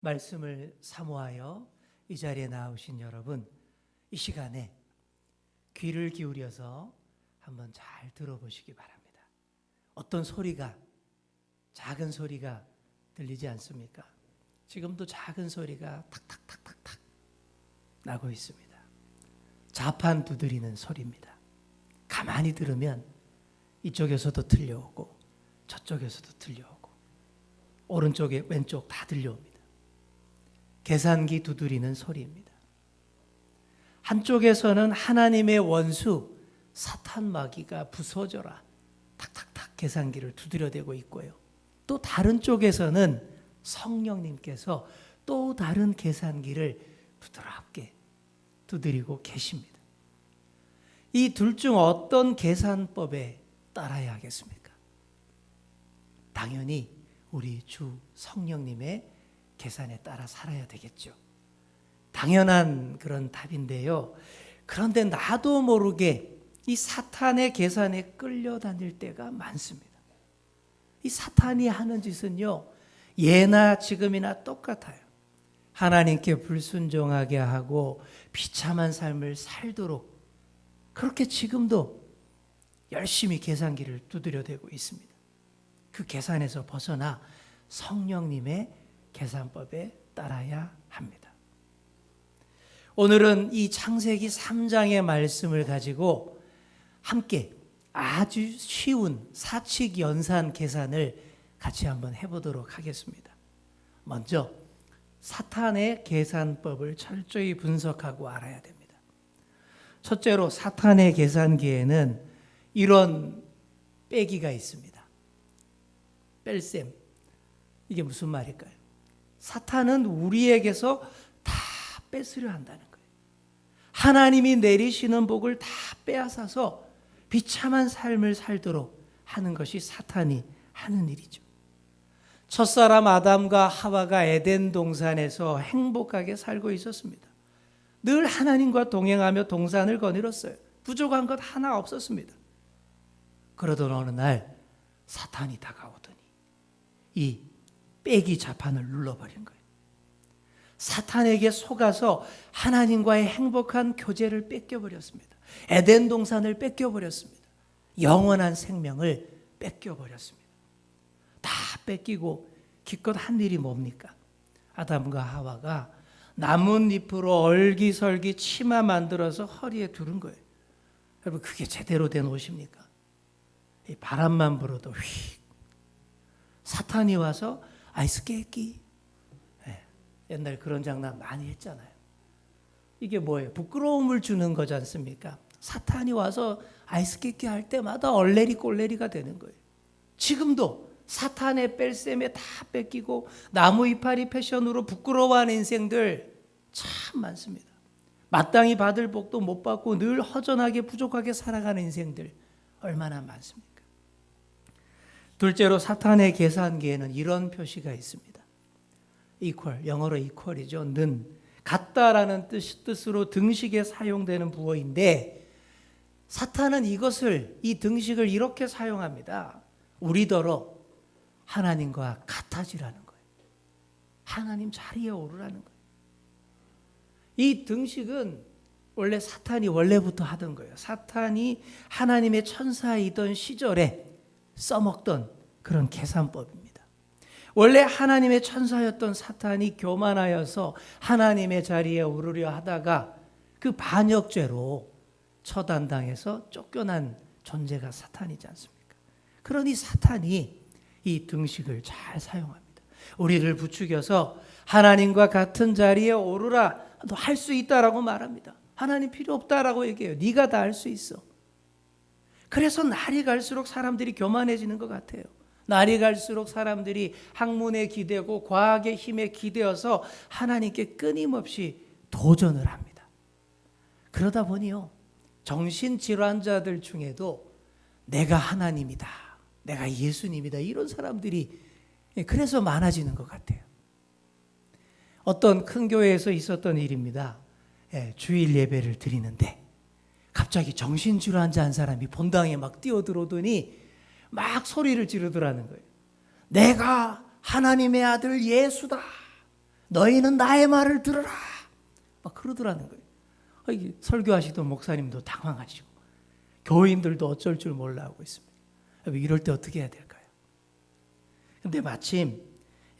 말씀을 사모하여 이 자리에 나오신 여러분, 이 시간에 귀를 기울여서 한번 잘 들어보시기 바랍니다. 어떤 소리가, 작은 소리가 들리지 않습니까? 지금도 작은 소리가 탁탁탁탁탁 나고 있습니다. 자판 두드리는 소리입니다. 가만히 들으면 이쪽에서도 들려오고 저쪽에서도 들려오고 오른쪽에 왼쪽 다 들려옵니다. 계산기 두드리는 소리입니다. 한쪽에서는 하나님의 원수 사탄 마귀가 부서져라 탁탁탁 계산기를 두드려대고 있고요. 또 다른 쪽에서는 성령님께서 또 다른 계산기를 부드럽게 두드리고 계십니다. 이 둘 중 어떤 계산법에 따라야 하겠습니까? 당연히 우리 주 성령님의 계산에 따라 살아야 되겠죠. 당연한 그런 답인데요. 그런데 나도 모르게 이 사탄의 계산에 끌려다닐 때가 많습니다. 이 사탄이 하는 짓은요, 예나 지금이나 똑같아요. 하나님께 불순종하게 하고 비참한 삶을 살도록 그렇게 지금도 열심히 계산기를 두드려대고 있습니다. 그 계산에서 벗어나 성령님의 계산법에 따라야 합니다. 오늘은 이 창세기 3장의 말씀을 가지고 함께 아주 쉬운 사칙 연산 계산을 같이 한번 해보도록 하겠습니다. 먼저 사탄의 계산법을 철저히 분석하고 알아야 됩니다. 첫째로 사탄의 계산기에는 이런 빼기가 있습니다. 뺄셈. 이게 무슨 말일까요? 사탄은 우리에게서 다 뺏으려 한다는 거예요. 하나님이 내리시는 복을 다 빼앗아서 비참한 삶을 살도록 하는 것이 사탄이 하는 일이죠. 첫사람 아담과 하와가 에덴 동산에서 행복하게 살고 있었습니다. 늘 하나님과 동행하며 동산을 거닐었어요. 부족한 것 하나 없었습니다. 그러던 어느 날 사탄이 다가오더니 이 빼기 자판을 눌러버린 거예요. 사탄에게 속아서 하나님과의 행복한 교제를 뺏겨버렸습니다. 에덴 동산을 뺏겨버렸습니다. 영원한 생명을 뺏겨버렸습니다. 다 뺏기고 기껏 한 일이 뭡니까? 아담과 하와가 나뭇잎으로 얼기설기 치마 만들어서 허리에 두른 거예요. 여러분 그게 제대로 된 옷입니까? 바람만 불어도 휙 사탄이 와서 아이스 깨끼 네, 옛날 그런 장난 많이 했잖아요. 이게 뭐예요? 부끄러움을 주는 거지 않습니까? 사탄이 와서 아이스 깨끼 할 때마다 얼레리 꼴레리가 되는 거예요. 지금도 사탄의 뺄셈에 다 뺏기고 나무 이파리 패션으로 부끄러워하는 인생들 참 많습니다. 마땅히 받을 복도 못 받고 늘 허전하게 부족하게 살아가는 인생들 얼마나 많습니까? 둘째로 사탄의 계산기에는 이런 표시가 있습니다. equal, 영어로 equal이죠. 는, 같다라는 뜻, 뜻으로 등식에 사용되는 부어인데 사탄은 이것을, 이 등식을 이렇게 사용합니다. 우리더러 하나님과 같아지라는 거예요. 하나님 자리에 오르라는 거예요. 이 등식은 원래 사탄이 원래부터 하던 거예요. 사탄이 하나님의 천사이던 시절에 써먹던 그런 계산법입니다. 원래 하나님의 천사였던 사탄이 교만하여서 하나님의 자리에 오르려 하다가 그 반역죄로 처단당해서 쫓겨난 존재가 사탄이지 않습니까? 그러니 사탄이 이 등식을 잘 사용합니다. 우리를 부추겨서 하나님과 같은 자리에 오르라 할수 있다라고 말합니다. 하나님 필요 없다라고 얘기해요. 네가 다 할 수 있어. 그래서 날이 갈수록 사람들이 교만해지는 것 같아요. 날이 갈수록 사람들이 학문에 기대고 과학의 힘에 기대어서 하나님께 끊임없이 도전을 합니다. 그러다 보니요. 정신질환자들 중에도 내가 하나님이다. 내가 예수님이다. 이런 사람들이 그래서 많아지는 것 같아요. 어떤 큰 교회에서 있었던 일입니다. 예, 주일 예배를 드리는데 갑자기 정신질환 자 한 사람이 본당에 막 뛰어들어오더니 막 소리를 지르더라는 거예요. 내가 하나님의 아들 예수다. 너희는 나의 말을 들으라. 막 그러더라는 거예요. 아, 설교하시던 목사님도 당황하시고 교인들도 어쩔 줄 몰라 하고 있습니다. 여러분, 이럴 때 어떻게 해야 될까요? 근데 마침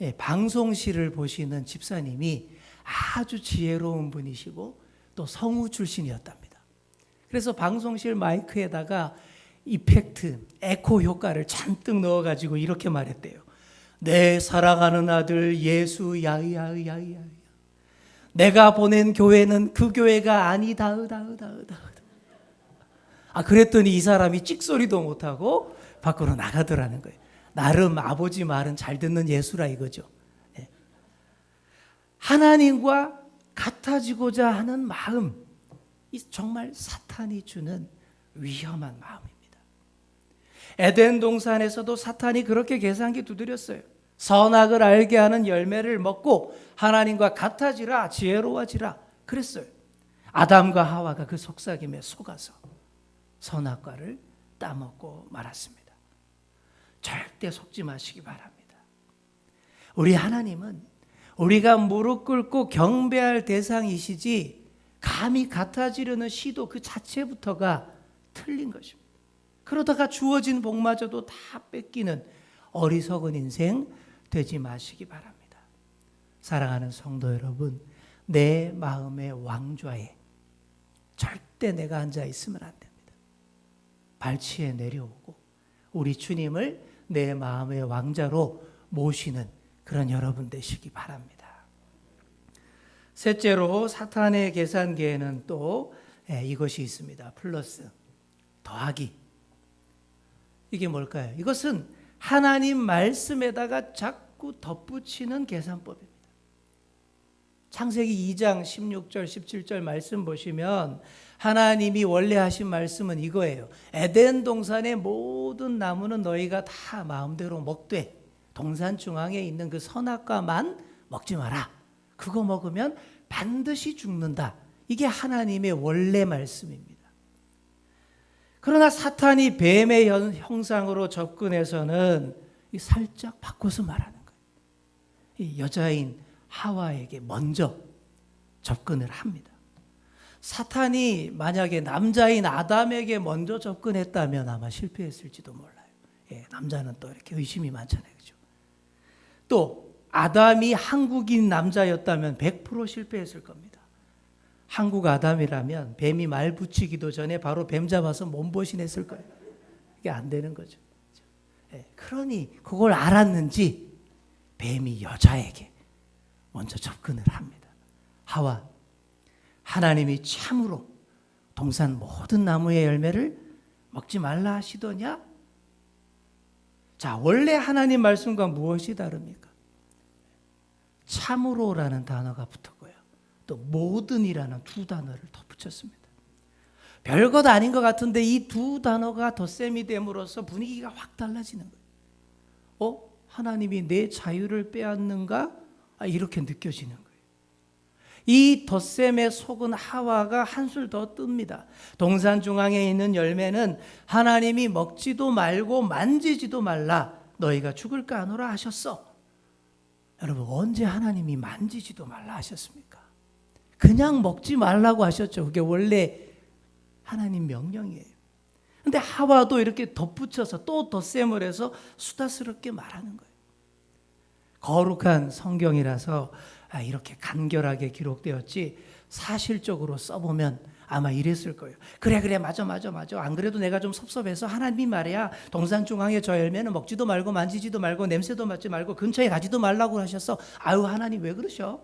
예, 방송실을 보시는 집사님이 아주 지혜로운 분이시고 또 성우 출신이었답니다. 그래서 방송실 마이크에다가 이펙트, 에코 효과를 잔뜩 넣어가지고 이렇게 말했대요. 내 사랑하는 아들 예수 야야야야야. 내가 보낸 교회는 그 교회가 아니다, 으다, 으다, 으다. 아, 그랬더니 이 사람이 찍소리도 못하고 밖으로 나가더라는 거예요. 나름 아버지 말은 잘 듣는 예수라 이거죠. 예. 하나님과 같아지고자 하는 마음, 이 정말 사탄이 주는 위험한 마음입니다. 에덴 동산에서도 사탄이 그렇게 계산기 두드렸어요. 선악을 알게 하는 열매를 먹고 하나님과 같아지라 지혜로워지라 그랬어요. 아담과 하와가 그 속삭임에 속아서 선악과를 따먹고 말았습니다. 절대 속지 마시기 바랍니다. 우리 하나님은 우리가 무릎 꿇고 경배할 대상이시지 감히 같아지려는 시도 그 자체부터가 틀린 것입니다. 그러다가 주어진 복마저도 다 뺏기는 어리석은 인생 되지 마시기 바랍니다. 사랑하는 성도 여러분, 내 마음의 왕좌에 절대 내가 앉아 있으면 안 됩니다. 발치에 내려오고 우리 주님을 내 마음의 왕자로 모시는 그런 여러분 되시기 바랍니다. 셋째로 사탄의 계산기에는 또 예, 이것이 있습니다. 플러스 더하기. 이게 뭘까요? 이것은 하나님 말씀에다가 자꾸 덧붙이는 계산법입니다. 창세기 2장 16절 17절 말씀 보시면 하나님이 원래 하신 말씀은 이거예요. 에덴 동산의 모든 나무는 너희가 다 마음대로 먹되 동산 중앙에 있는 그 선악과만 먹지 마라. 그거 먹으면 반드시 죽는다. 이게 하나님의 원래 말씀입니다. 그러나 사탄이 뱀의 형상으로 접근해서는 살짝 바꿔서 말하는 거예요. 이 여자인 하와에게 먼저 접근을 합니다. 사탄이 만약에 남자인 아담에게 먼저 접근했다면 아마 실패했을지도 몰라요. 예, 남자는 또 이렇게 의심이 많잖아요. 그죠? 또 아담이 한국인 남자였다면 100% 실패했을 겁니다. 한국 아담이라면 뱀이 말 붙이기도 전에 바로 뱀 잡아서 몸보신 했을 거예요. 이게 안 되는 거죠. 예, 그러니 그걸 알았는지 뱀이 여자에게 먼저 접근을 합니다. 하와 하나님이 참으로 동산 모든 나무의 열매를 먹지 말라 하시더냐? 자, 원래 하나님 말씀과 무엇이 다릅니까? 참으로라는 단어가 붙었고요. 또 모든이라는 두 단어를 덧붙였습니다. 별것 아닌 것 같은데 이 두 단어가 덧셈이 됨으로써 분위기가 확 달라지는 거예요. 어? 하나님이 내 자유를 빼앗는가? 아, 이렇게 느껴지는 거예요. 이 덧셈에 속은 하와가 한술 더 뜹니다. 동산 중앙에 있는 열매는 하나님이 먹지도 말고 만지지도 말라. 너희가 죽을까 하노라 하셨어. 여러분, 언제 하나님이 만지지도 말라 하셨습니까? 그냥 먹지 말라고 하셨죠. 그게 원래 하나님 명령이에요. 근데 하와도 이렇게 덧붙여서 또 덧셈을 해서 수다스럽게 말하는 거예요. 거룩한 성경이라서 아, 이렇게 간결하게 기록되었지 사실적으로 써보면 아마 이랬을 거예요. 그래 그래 맞아 맞아 맞아. 안 그래도 내가 좀 섭섭해서 하나님이 말이야 동산 중앙에 저 열매는 먹지도 말고 만지지도 말고 냄새도 맡지 말고 근처에 가지도 말라고 하셨어. 아유 하나님 왜 그러셔?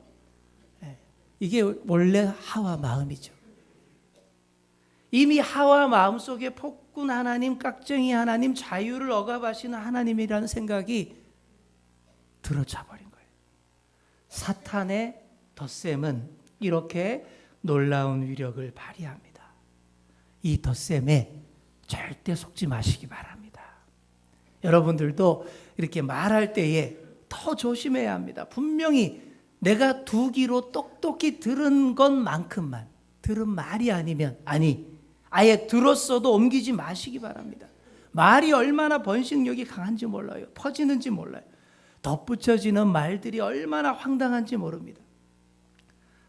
네. 이게 원래 하와 마음이죠. 이미 하와 마음 속에 폭군 하나님, 깍쟁이 하나님, 자유를 억압하시는 하나님이라는 생각이 들어차 버린 거예요. 사탄의 덧셈은 이렇게 놀라운 위력을 발휘합니다. 이 덧셈에 절대 속지 마시기 바랍니다. 여러분들도 이렇게 말할 때에 더 조심해야 합니다. 분명히 내가 두 귀로 똑똑히 들은 것만큼만 들은 말이 아니면 아니 아예 들었어도 옮기지 마시기 바랍니다. 말이 얼마나 번식력이 강한지 몰라요. 퍼지는지 몰라요. 덧붙여지는 말들이 얼마나 황당한지 모릅니다.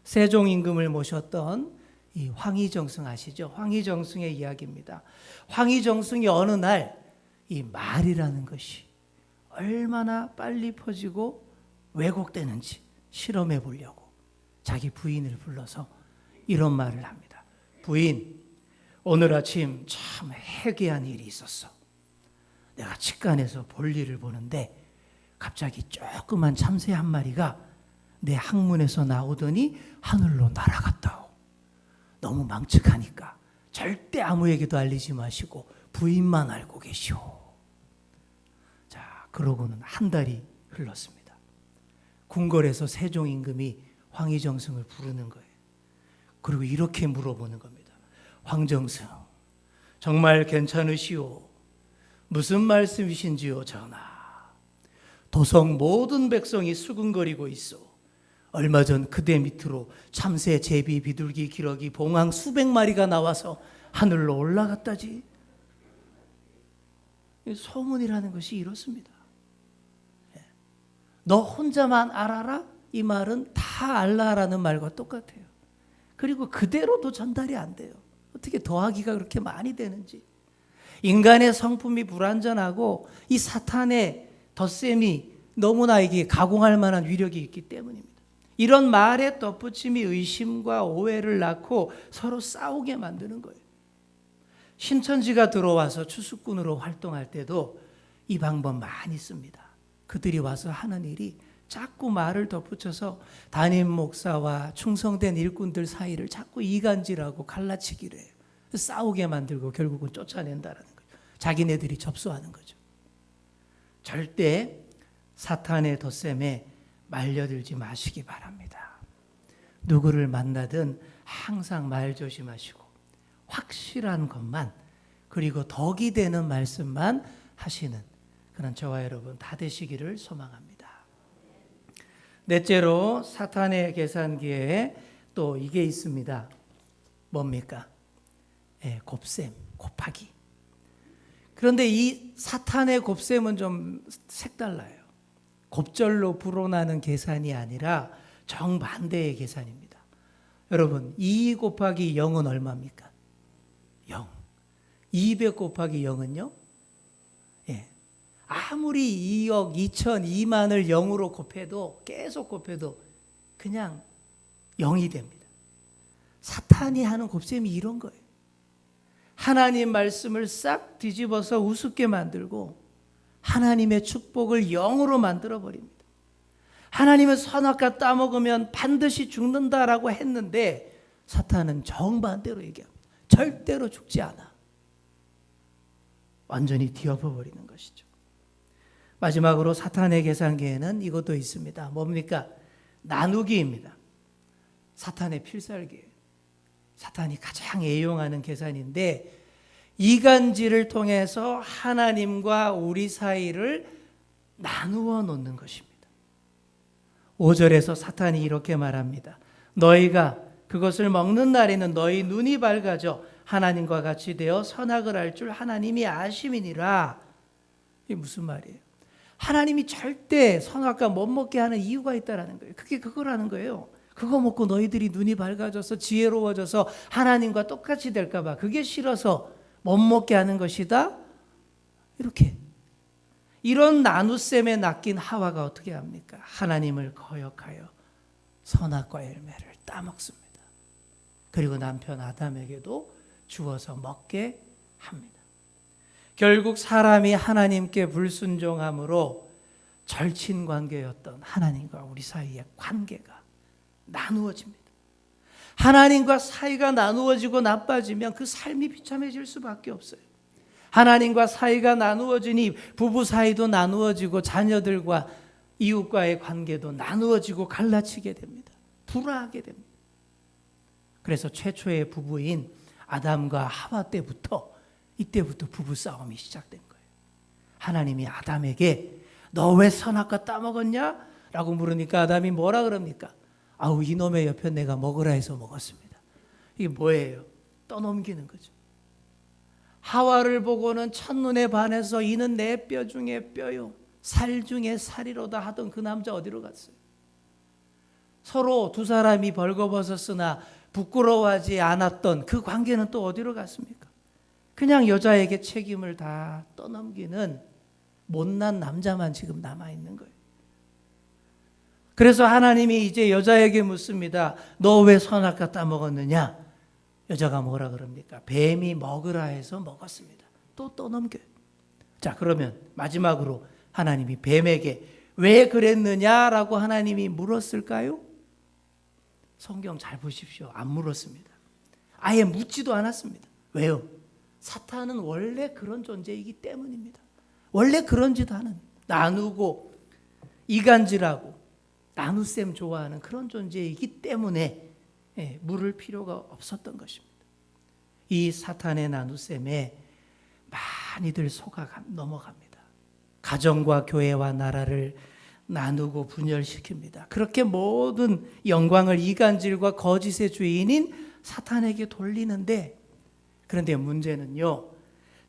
세종 임금을 모셨던 이 황희정승 아시죠? 황희정승의 이야기입니다. 황희정승이 어느 날 이 말이라는 것이 얼마나 빨리 퍼지고 왜곡되는지 실험해 보려고 자기 부인을 불러서 이런 말을 합니다. 부인, 오늘 아침 참 해괴한 일이 있었어. 내가 직관에서 볼일을 보는데 갑자기 조그만 참새 한 마리가 내 항문에서 나오더니 하늘로 날아갔다오. 너무 망측하니까 절대 아무에게도 알리지 마시고 부인만 알고 계시오. 자, 그러고는 한 달이 흘렀습니다. 궁궐에서 세종 임금이 황희정승을 부르는 거예요. 그리고 이렇게 물어보는 겁니다. 황정승, 정말 괜찮으시오? 무슨 말씀이신지요, 전하? 도성 모든 백성이 수군거리고 있어. 얼마 전 그대 밑으로 참새, 제비, 비둘기, 기러기, 봉황 수백 마리가 나와서 하늘로 올라갔다지. 이 소문이라는 것이 이렇습니다. 예. 너 혼자만 알아라? 이 말은 다 알라라는 말과 똑같아요. 그리고 그대로도 전달이 안 돼요. 어떻게 더하기가 그렇게 많이 되는지. 인간의 성품이 불완전하고 이 사탄의 덧셈이 너무나 이게 가공할 만한 위력이 있기 때문입니다. 이런 말의 덧붙임이 의심과 오해를 낳고 서로 싸우게 만드는 거예요. 신천지가 들어와서 추수꾼으로 활동할 때도 이 방법 많이 씁니다. 그들이 와서 하는 일이 자꾸 말을 덧붙여서 담임 목사와 충성된 일꾼들 사이를 자꾸 이간질하고 갈라치기를 해요. 싸우게 만들고 결국은 쫓아낸다라는 거죠. 자기네들이 접수하는 거죠. 절대 사탄의 덧셈에 말려들지 마시기 바랍니다. 누구를 만나든 항상 말 조심하시고 확실한 것만 그리고 덕이 되는 말씀만 하시는 그런 저와 여러분 다 되시기를 소망합니다. 넷째로 사탄의 계산기에 또 이게 있습니다. 뭡니까? 예, 곱셈, 곱하기. 그런데 이 사탄의 곱셈은 좀 색달라요. 곱절로 불어나는 계산이 아니라 정반대의 계산입니다. 여러분, 2 곱하기 0은 얼마입니까? 0. 200 곱하기 0은요? 예. 아무리 2억, 2천, 2만을 0으로 곱해도 계속 곱해도 그냥 0이 됩니다. 사탄이 하는 곱셈이 이런 거예요. 하나님 말씀을 싹 뒤집어서 우습게 만들고 하나님의 축복을 0으로 만들어 버립니다. 하나님의 선악과 따먹으면 반드시 죽는다라고 했는데 사탄은 정반대로 얘기합니다. 절대로 죽지 않아. 완전히 뒤엎어 버리는 것이죠. 마지막으로 사탄의 계산기에는 이것도 있습니다. 뭡니까? 나누기입니다. 사탄의 필살기예요. 사탄이 가장 애용하는 계산인데 이간질을 통해서 하나님과 우리 사이를 나누어 놓는 것입니다. 5절에서 사탄이 이렇게 말합니다. 너희가 그것을 먹는 날에는 너희 눈이 밝아져 하나님과 같이 되어 선악을 알 줄 하나님이 아심이니라. 이게 무슨 말이에요? 하나님이 절대 선악과 못 먹게 하는 이유가 있다라는 거예요. 그게 그거라는 거예요. 그거 먹고 너희들이 눈이 밝아져서 지혜로워져서 하나님과 똑같이 될까 봐 그게 싫어서 못 먹게 하는 것이다. 이렇게 이런 나눗셈에 낚인 하와가 어떻게 합니까? 하나님을 거역하여 선악과 열매를 따먹습니다. 그리고 남편 아담에게도 주어서 먹게 합니다. 결국 사람이 하나님께 불순종함으로 절친 관계였던 하나님과 우리 사이의 관계가 나누어집니다. 하나님과 사이가 나누어지고 나빠지면 그 삶이 비참해질 수밖에 없어요. 하나님과 사이가 나누어지니 부부 사이도 나누어지고 자녀들과 이웃과의 관계도 나누어지고 갈라치게 됩니다. 불화하게 됩니다. 그래서 최초의 부부인 아담과 하와 때부터 이때부터 부부 싸움이 시작된 거예요. 하나님이 아담에게 너 왜 선악과 따먹었냐? 라고 물으니까 아담이 뭐라 그럽니까? 아우 이놈의 옆에 내가 먹으라 해서 먹었습니다. 이게 뭐예요? 떠넘기는 거죠. 하와를 보고는 첫눈에 반해서 이는 내 뼈 중에 뼈요. 살 중에 살이로다 하던 그 남자 어디로 갔어요? 서로 두 사람이 벌거벗었으나 부끄러워하지 않았던 그 관계는 또 어디로 갔습니까? 그냥 여자에게 책임을 다 떠넘기는 못난 남자만 지금 남아 있는 거예요. 그래서 하나님이 이제 여자에게 묻습니다. 너 왜 선악과 따먹었느냐? 여자가 뭐라 그럽니까? 뱀이 먹으라 해서 먹었습니다. 또 떠넘겨요. 자, 그러면 마지막으로 하나님이 뱀에게 왜 그랬느냐라고 하나님이 물었을까요? 성경 잘 보십시오. 안 물었습니다. 아예 묻지도 않았습니다. 왜요? 사탄은 원래 그런 존재이기 때문입니다. 원래 그런 짓 하는 나누고 이간질하고 나누셈 좋아하는 그런 존재이기 때문에 예, 물을 필요가 없었던 것입니다. 이 사탄의 나누셈에 많이들 속아 넘어갑니다. 가정과 교회와 나라를 나누고 분열시킵니다. 그렇게 모든 영광을 이간질과 거짓의 주인인 사탄에게 돌리는데 그런데 문제는요.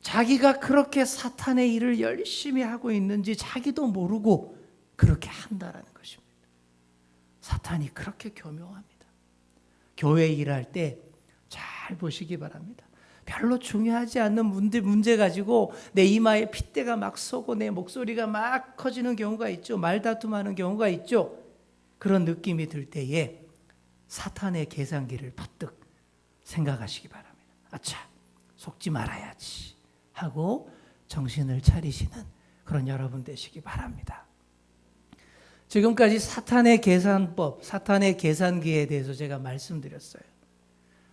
자기가 그렇게 사탄의 일을 열심히 하고 있는지 자기도 모르고 그렇게 한다라는 것입니다. 사탄이 그렇게 교묘합니다. 교회 일할 때 잘 보시기 바랍니다. 별로 중요하지 않는 문제, 문제 가지고 내 이마에 핏대가 막 쏘고 내 목소리가 막 커지는 경우가 있죠. 말다툼하는 경우가 있죠. 그런 느낌이 들 때에 사탄의 계산기를 퍼뜩 생각하시기 바랍니다. 아차, 속지 말아야지 하고 정신을 차리시는 그런 여러분 되시기 바랍니다. 지금까지 사탄의 계산법, 사탄의 계산기에 대해서 제가 말씀드렸어요.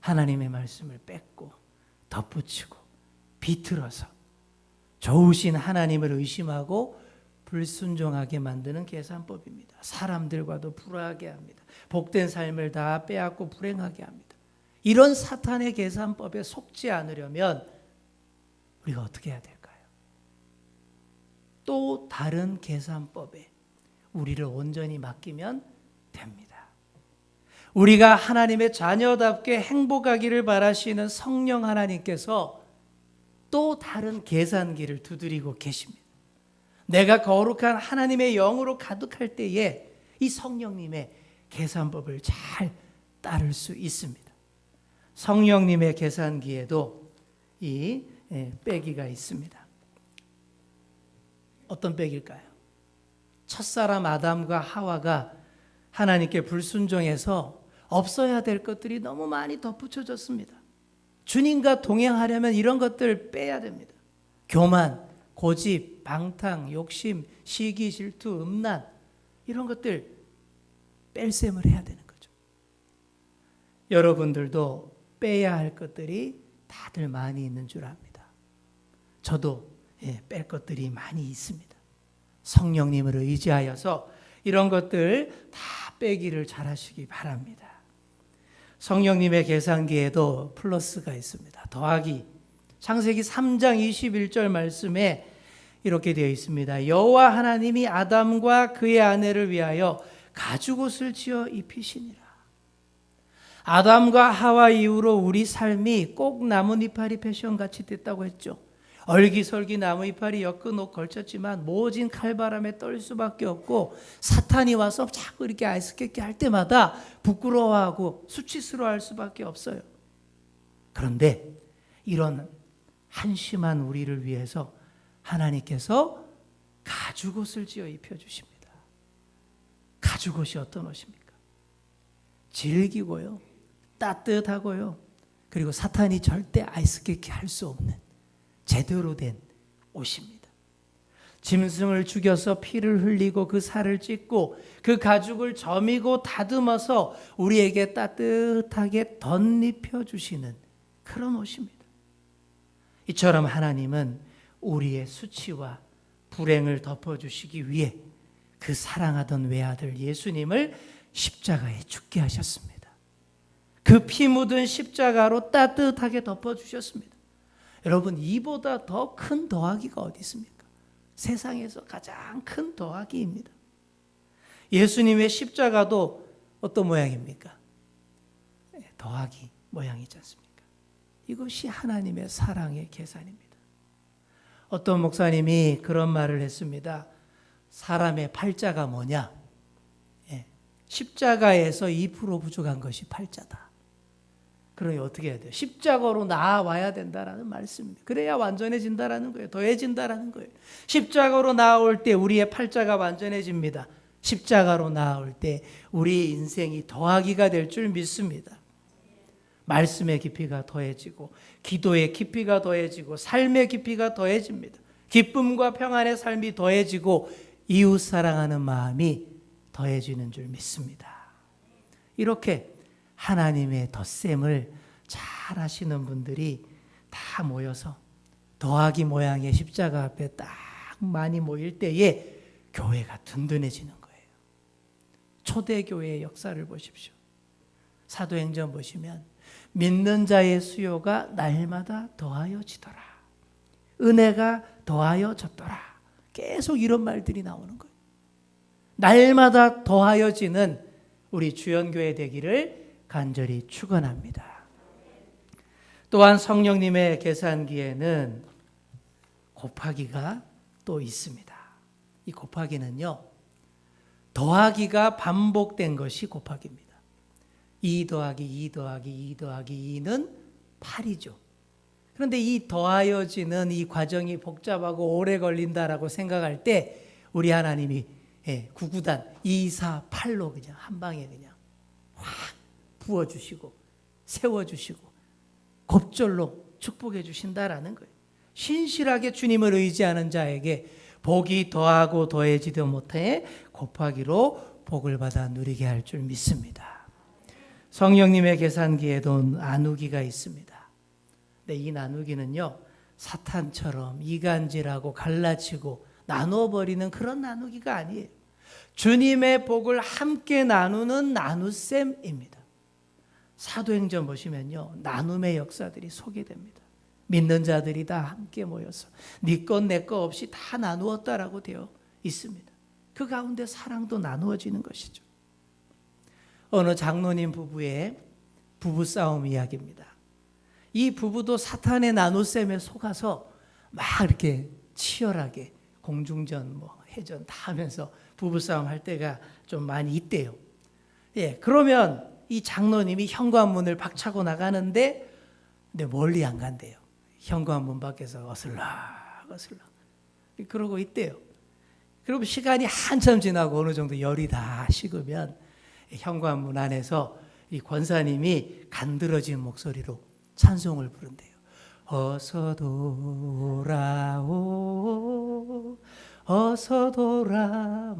하나님의 말씀을 뺏고 덧붙이고 비틀어서 좋으신 하나님을 의심하고 불순종하게 만드는 계산법입니다. 사람들과도 불화하게 합니다. 복된 삶을 다 빼앗고 불행하게 합니다. 이런 사탄의 계산법에 속지 않으려면 우리가 어떻게 해야 될까요? 또 다른 계산법에 우리를 온전히 맡기면 됩니다. 우리가 하나님의 자녀답게 행복하기를 바라시는 성령 하나님께서 또 다른 계산기를 두드리고 계십니다. 내가 거룩한 하나님의 영으로 가득할 때에 이 성령님의 계산법을 잘 따를 수 있습니다. 성령님의 계산기에도 이 예, 빼기가 있습니다. 어떤 빼기일까요? 첫사람 아담과 하와가 하나님께 불순종해서 없어야 될 것들이 너무 많이 덧붙여졌습니다. 주님과 동행하려면 이런 것들 빼야 됩니다. 교만, 고집, 방탕, 욕심, 시기, 질투, 음란 이런 것들 뺄셈을 해야 되는 거죠. 여러분들도 빼야 할 것들이 다들 많이 있는 줄 압니다. 저도 예, 뺄 것들이 많이 있습니다. 성령님을 의지하여서 이런 것들 다 빼기를 잘 하시기 바랍니다. 성령님의 계산기에도 플러스가 있습니다. 더하기. 창세기 3장 21절 말씀에 이렇게 되어 있습니다. 여호와 하나님이 아담과 그의 아내를 위하여 가죽옷을 지어 입히시니라. 아담과 하와 이후로 우리 삶이 꼭 나뭇이파리 패션 같이 됐다고 했죠. 얼기설기 나무 이파리 엮어놓고 걸쳤지만 모진 칼바람에 떨 수밖에 없고 사탄이 와서 자꾸 이렇게 아이스케이크 할 때마다 부끄러워하고 수치스러워할 수밖에 없어요. 그런데 이런 한심한 우리를 위해서 하나님께서 가죽옷을 지어 입혀 주십니다. 가죽옷이 어떤 옷입니까? 질기고요. 따뜻하고요. 그리고 사탄이 절대 아이스케이크 할수 없는 제대로 된 옷입니다. 짐승을 죽여서 피를 흘리고 그 살을 찢고 그 가죽을 점이고 다듬어서 우리에게 따뜻하게 덧입혀 주시는 그런 옷입니다. 이처럼 하나님은 우리의 수치와 불행을 덮어 주시기 위해 그 사랑하던 외아들 예수님을 십자가에 죽게 하셨습니다. 그 피 묻은 십자가로 따뜻하게 덮어 주셨습니다. 여러분 이보다 더 큰 더하기가 어디 있습니까? 세상에서 가장 큰 더하기입니다. 예수님의 십자가도 어떤 모양입니까? 네, 더하기 모양이지 않습니까? 이것이 하나님의 사랑의 계산입니다. 어떤 목사님이 그런 말을 했습니다. 사람의 팔자가 뭐냐? 예, 십자가에서 2% 부족한 것이 팔자다. 그러니 어떻게 해야 돼요? 십자가로 나와야 된다라는 말씀입니다. 그래야 완전해진다라는 거예요. 더해진다라는 거예요. 십자가로 나올 때 우리의 팔자가 완전해집니다. 십자가로 나올 때 우리 인생이 더하기가 될 줄 믿습니다. 말씀의 깊이가 더해지고 기도의 깊이가 더해지고 삶의 깊이가 더해집니다. 기쁨과 평안의 삶이 더해지고 이웃 사랑하는 마음이 더해지는 줄 믿습니다. 이렇게 하나님의 덧셈을 잘 하시는 분들이 다 모여서 더하기 모양의 십자가 앞에 딱 많이 모일 때에 교회가 든든해지는 거예요. 초대교회의 역사를 보십시오. 사도행전 보시면 믿는 자의 수요가 날마다 더하여지더라. 은혜가 더하여졌더라. 계속 이런 말들이 나오는 거예요. 날마다 더하여지는 우리 주연교회 되기를 간절히 축원합니다. 또한 성령님의 계산기에는 곱하기가 또 있습니다. 이 곱하기는요. 더하기가 반복된 것이 곱하기입니다. 2 더하기 2 더하기 2 더하기 2는 8이죠. 그런데 이 더하여지는 이 과정이 복잡하고 오래 걸린다라고 생각할 때 우리 하나님이 예, 구구단 2, 4, 8로 그냥 한 방에 그냥 확 부어주시고 세워주시고 곱절로 축복해 주신다라는 거예요. 신실하게 주님을 의지하는 자에게 복이 더하고 더해지도 못해 곱하기로 복을 받아 누리게 할 줄 믿습니다. 성령님의 계산기에도 나누기가 있습니다. 근데 이 나누기는요, 사탄처럼 이간질하고 갈라치고 나누어 버리는 그런 나누기가 아니에요. 주님의 복을 함께 나누는 나누셈입니다. 사도행전 보시면요, 나눔의 역사들이 소개됩니다. 믿는 자들이 다 함께 모여서 네 것 내 것 없이 다 나누었다라고 되어 있습니다. 그 가운데 사랑도 나누어지는 것이죠. 어느 장로님 부부의 부부 싸움 이야기입니다. 이 부부도 사탄의 나눗셈에 속아서 막 이렇게 치열하게 공중전 뭐 해전 다 하면서 부부싸움 할 때가 좀 많이 있대요. 예, 그러면 이 장로님이 현관문을 박차고 나가는데 근데 멀리 안 간대요. 현관문 밖에서 어슬락 어슬락 그러고 있대요. 그리고 시간이 한참 지나고 어느 정도 열이 다 식으면 현관문 안에서 이 권사님이 간드러진 목소리로 찬송을 부른대요. 어서 돌아오, 어서 돌아마노.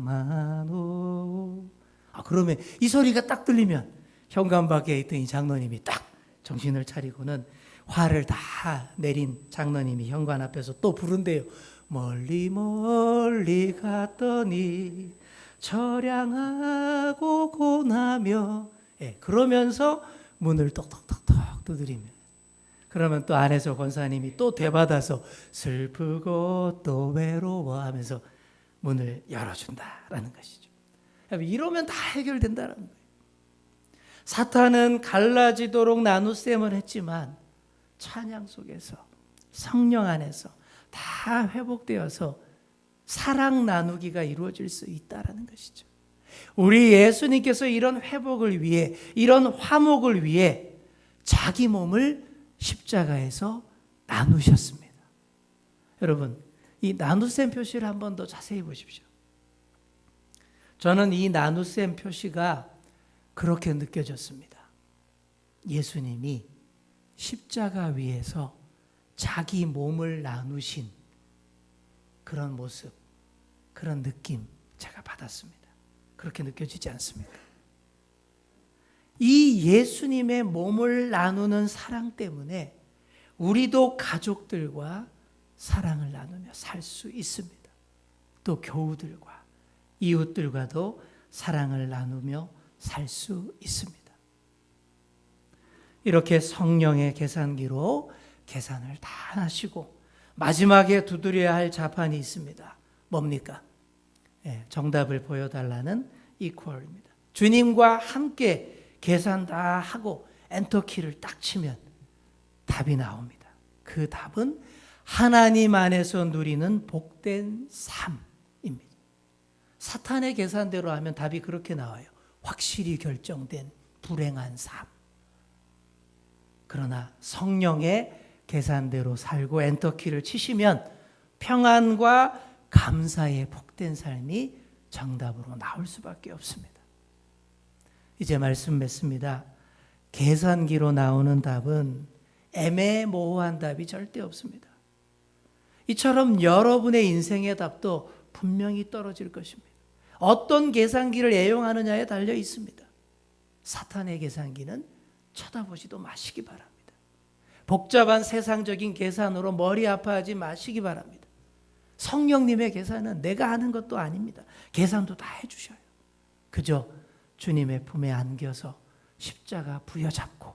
아, 그러면 이 소리가 딱 들리면 현관 밖에 있던 이 장로님이 딱 정신을 차리고는 화를 다 내린 장로님이 현관 앞에서 또 부른대요. 멀리 멀리 갔더니 처량하고 고나며 예, 그러면서 문을 똑똑똑똑 두드리며 그러면 또 안에서 권사님이 또 되받아서 슬프고 또 외로워하면서 문을 열어준다라는 것이죠. 이러면 다 해결된다는. 사탄은 갈라지도록 나누셈을 했지만 찬양 속에서 성령 안에서 다 회복되어서 사랑 나누기가 이루어질 수 있다라는 것이죠. 우리 예수님께서 이런 회복을 위해 이런 화목을 위해 자기 몸을 십자가에서 나누셨습니다. 여러분, 이 나누셈 표시를 한 번 더 자세히 보십시오. 저는 이 나누셈 표시가 그렇게 느껴졌습니다. 예수님이 십자가 위에서 자기 몸을 나누신 그런 모습, 그런 느낌 제가 받았습니다. 그렇게 느껴지지 않습니까? 이 예수님의 몸을 나누는 사랑 때문에 우리도 가족들과 사랑을 나누며 살 수 있습니다. 또 교우들과 이웃들과도 사랑을 나누며 살 수 있습니다. 이렇게 성령의 계산기로 계산을 다 하시고 마지막에 두드려야 할 자판이 있습니다. 뭡니까? 예, 정답을 보여달라는 이퀄입니다. 주님과 함께 계산 다 하고 엔터키를 딱 치면 답이 나옵니다. 그 답은 하나님 안에서 누리는 복된 삶입니다. 사탄의 계산대로 하면 답이 그렇게 나와요. 확실히 결정된 불행한 삶. 그러나 성령의 계산대로 살고 엔터키를 치시면 평안과 감사의 복된 삶이 정답으로 나올 수밖에 없습니다. 이제 말씀 맺습니다. 계산기로 나오는 답은 애매모호한 답이 절대 없습니다. 이처럼 여러분의 인생의 답도 분명히 떨어질 것입니다. 어떤 계산기를 애용하느냐에 달려 있습니다. 사탄의 계산기는 쳐다보지도 마시기 바랍니다. 복잡한 세상적인 계산으로 머리 아파하지 마시기 바랍니다. 성령님의 계산은 내가 하는 것도 아닙니다. 계산도 다 해주셔요. 그저 주님의 품에 안겨서 십자가 부여잡고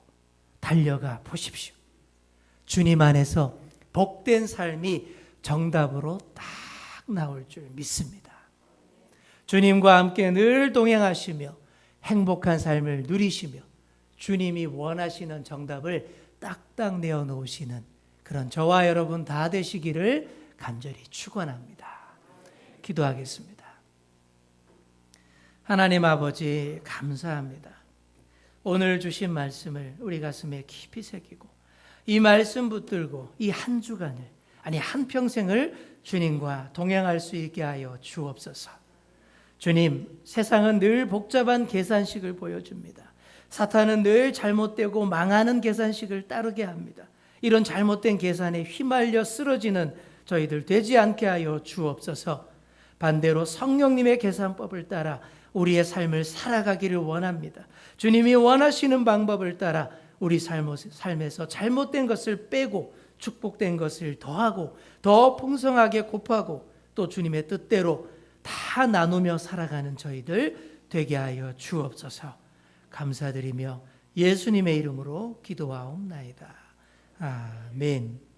달려가 보십시오. 주님 안에서 복된 삶이 정답으로 딱 나올 줄 믿습니다. 주님과 함께 늘 동행하시며 행복한 삶을 누리시며 주님이 원하시는 정답을 딱딱 내어 놓으시는 그런 저와 여러분 다 되시기를 간절히 축원합니다. 기도하겠습니다. 하나님 아버지 감사합니다. 오늘 주신 말씀을 우리 가슴에 깊이 새기고 이 말씀 붙들고 이 한 주간을 아니 한 평생을 주님과 동행할 수 있게 하여 주옵소서. 주님, 세상은 늘 복잡한 계산식을 보여줍니다. 사탄은 늘 잘못되고 망하는 계산식을 따르게 합니다. 이런 잘못된 계산에 휘말려 쓰러지는 저희들 되지 않게 하여 주옵소서. 반대로 성령님의 계산법을 따라 우리의 삶을 살아가기를 원합니다. 주님이 원하시는 방법을 따라 우리 삶에서 잘못된 것을 빼고 축복된 것을 더하고 더 풍성하게 곱하고 또 주님의 뜻대로 다 나누며 살아가는 저희들 되게 하여 주옵소서. 감사드리며 예수님의 이름으로 기도하옵나이다. 아멘.